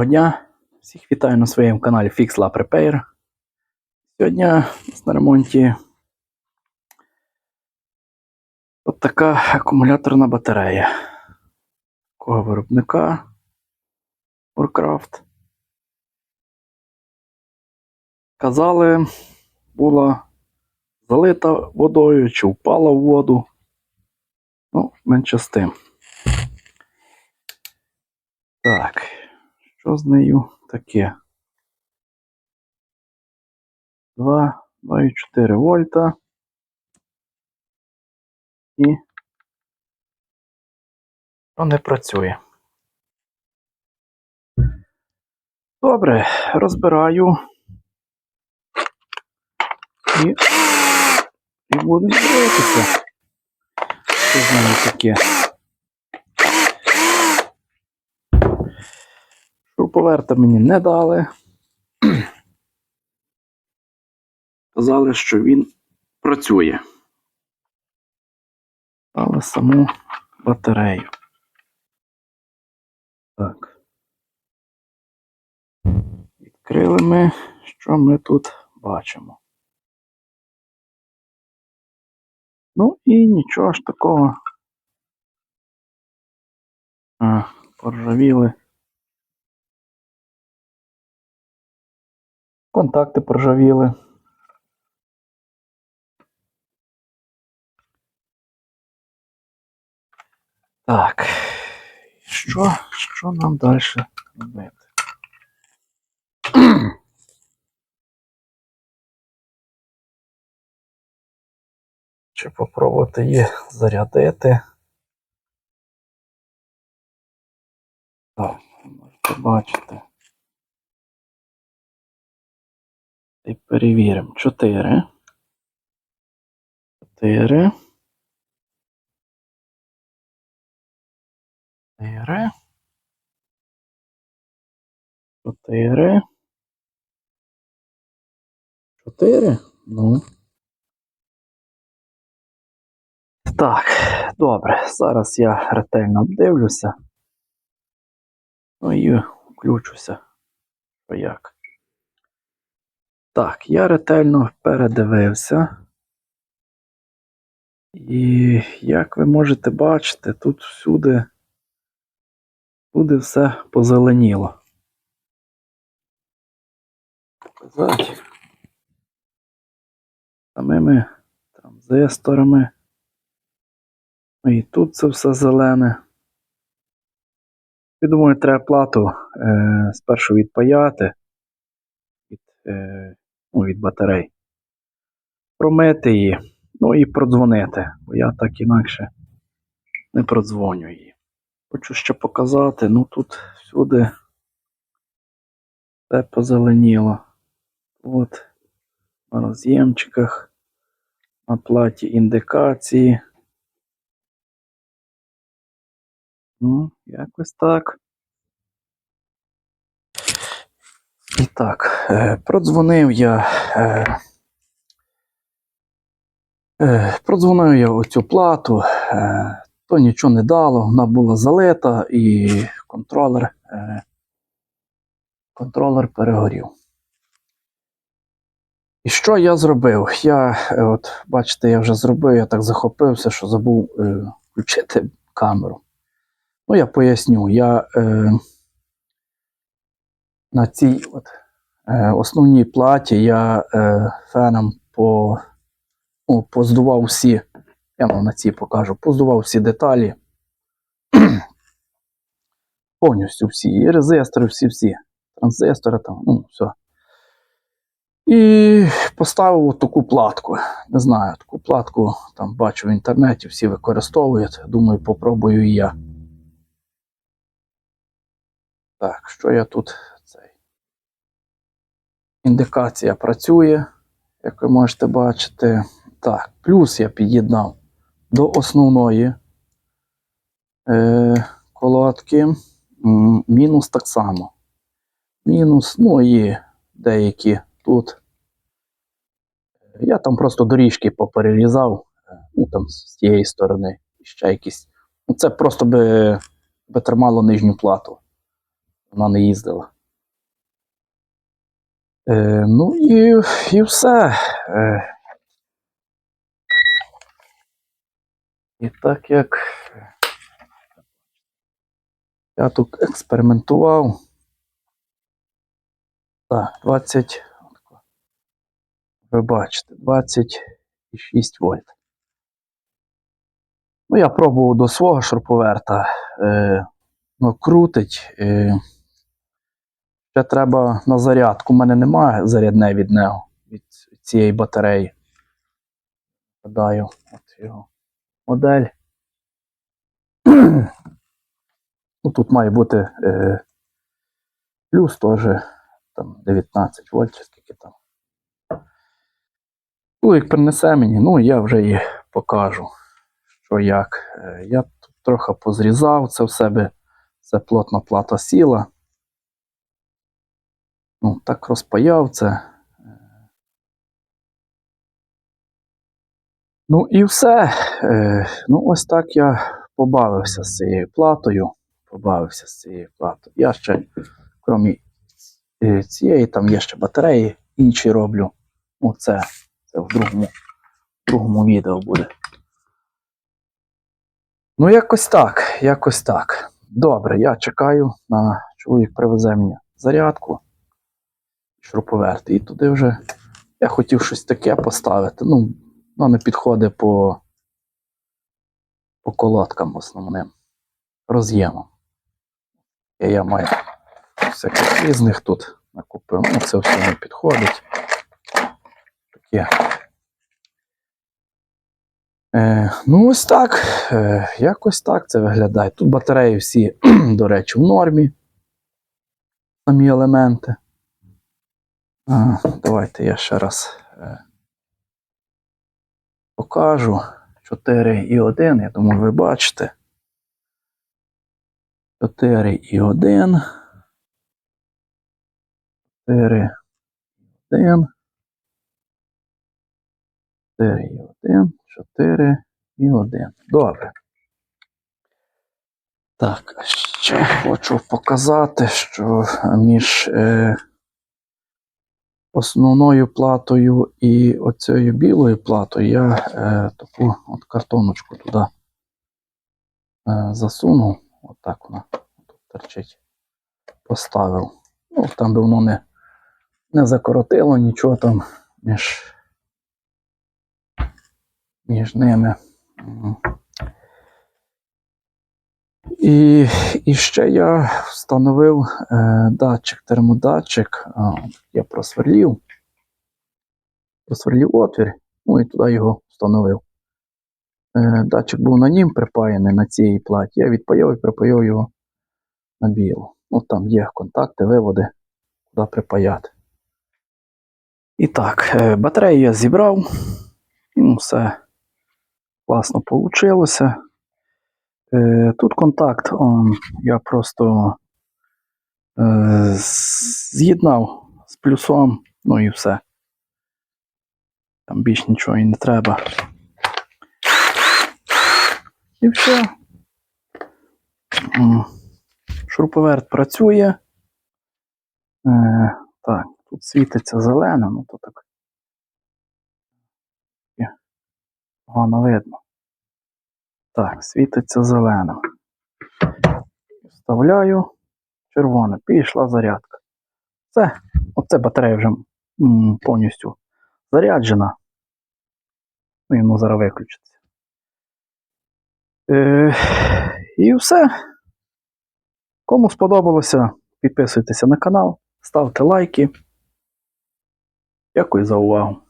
Доброго дня! Всіх вітаю на своєму каналі Fix Lab Repair. Сьогодні на ремонті от така акумуляторна батарея. Такого виробника Warcraft. Казали, була залита водою чи впала в воду. Ну, менше з тим. Так, що з нею таке? 2, 2,4 вольта. І що не працює. Добре, розбираю. І, і будемо дивитися. Що з нею таке? Шуруповерта мені не дали. Казали, що він працює. Але саму батарею. Так. Відкрили ми, що ми тут бачимо. Ну і нічого ж такого. А, поржавіли. Контакти поржавіли. Так. Що, що нам далі робити? Чи попробувати її зарядити? Так, можете бачити. І перевіримо. 4. 4. 4. 4. 4. Ну. Так, добре. Зараз я ретельно обдивлюся. Ну і включуся. Що як. Так, я ретельно передивився. І як ви можете бачити, тут всюди, всюди все позеленіло. Показати самими транзисторами. Ну і тут це все зелене. Я думаю, треба плату е, спершу відпаяти від, ну, від батарей, промити її, ну і продзвонити, бо я так інакше не продзвоню її. Хочу ще показати, ну тут всюди все позеленіло. От на роз'ємчиках, на платі індикації. Ну, якось так. І так, е, продзвонив я. Е, е, продзвонив я оцю плату, то нічого не дало, вона була залита і контролер, контролер перегорів. І що я зробив? Я, от, бачите, я вже зробив, я так захопився, що забув включити камеру. Ну, я поясню, я е, на цій от, е, основній платі я е, феном по, ну, поздував всі, я вам на цій покажу, поздував всі деталі. Повністю всі. І резистори, всі-всі. Транзистори там, ну, все. І поставив таку платку. Не знаю, таку платку там бачу в інтернеті, всі використовують. Думаю, попробую і я. Так, що я тут. Індикація працює, як ви можете бачити. Так, плюс я під'єднав до основної е, колодки. Мінус так само. Мінус, ну і деякі тут. Я там просто доріжки поперерізав, е, ну там з тієї сторони, ще якісь. Ну, це просто би, би тримало нижню плату вона не їздила. Е, ну і, і все. Е, і так як я тут експериментував. Так, 20. Ви бачите, 26 вольт. Ну, я пробував до свого шуруповерта. Е, ну, крутить. Е, ще треба на зарядку. У мене немає зарядне від нього, від цієї батареї. Гадаю, от його модель. ну, тут має бути е, плюс теж там 19 вольт, чи скільки там. Ну, як принесе мені, ну я вже її покажу, що як. Е, Я тут трохи позрізав це в себе, це плотна плата сіла. Ну, так розпаяв це. Ну і все. Е, Ну, ось так я побавився з цією платою. Побавився з цією платою. Я ще, крім е, цієї, там є ще батареї, інші роблю. Ну, це, в другому, другому відео буде. Ну, якось так, якось так. Добре, я чекаю на чоловік привезе мені зарядку, шуруповерт. І туди вже я хотів щось таке поставити. Ну, воно не підходить по, по колодкам основним роз'ємом. Я маю всяких різних тут накупив. Ну, це все не підходить. Таке. Е, ну, ось так. Е, якось так це виглядає. Тут батареї всі, до речі, в нормі. Самі елементи. А, давайте я ще раз е, покажу. 4 і 1, я думаю, ви бачите. 4 і 1. 4 і 1. 4 і 1. 4 і 1. Добре. Так, ще хочу показати, що між е, основною платою і оцією білою платою я е, таку от картоночку туди е, засунув. Отак вона тут торчить. Поставив. Ну, там би воно не, не закоротило нічого там між, між ними. І, і ще я встановив е, датчик, термодатчик. А, я просверлів. Просверлів отвір, ну і туди його встановив. Е, датчик був на нім припаяний на цій платі. Я відпаяв і припаяв його на білу. Ну там є контакти, виводи, куди припаяти. І так, е, батарею я зібрав. Ну, все класно вийшло. Е, Тут контакт, он, я просто е, з'єднав з плюсом, ну і все. Там більш нічого і не треба. І все. Шуруповерт працює. Е, так, тут світиться зелене, ну то так. Погано видно. Так, світиться зеленим. Вставляю червоне, пішла зарядка. Все, оце батарея вже повністю заряджена. Ну, і воно зараз виключиться. Е, і все. Кому сподобалося, підписуйтеся на канал, ставте лайки. Дякую за увагу.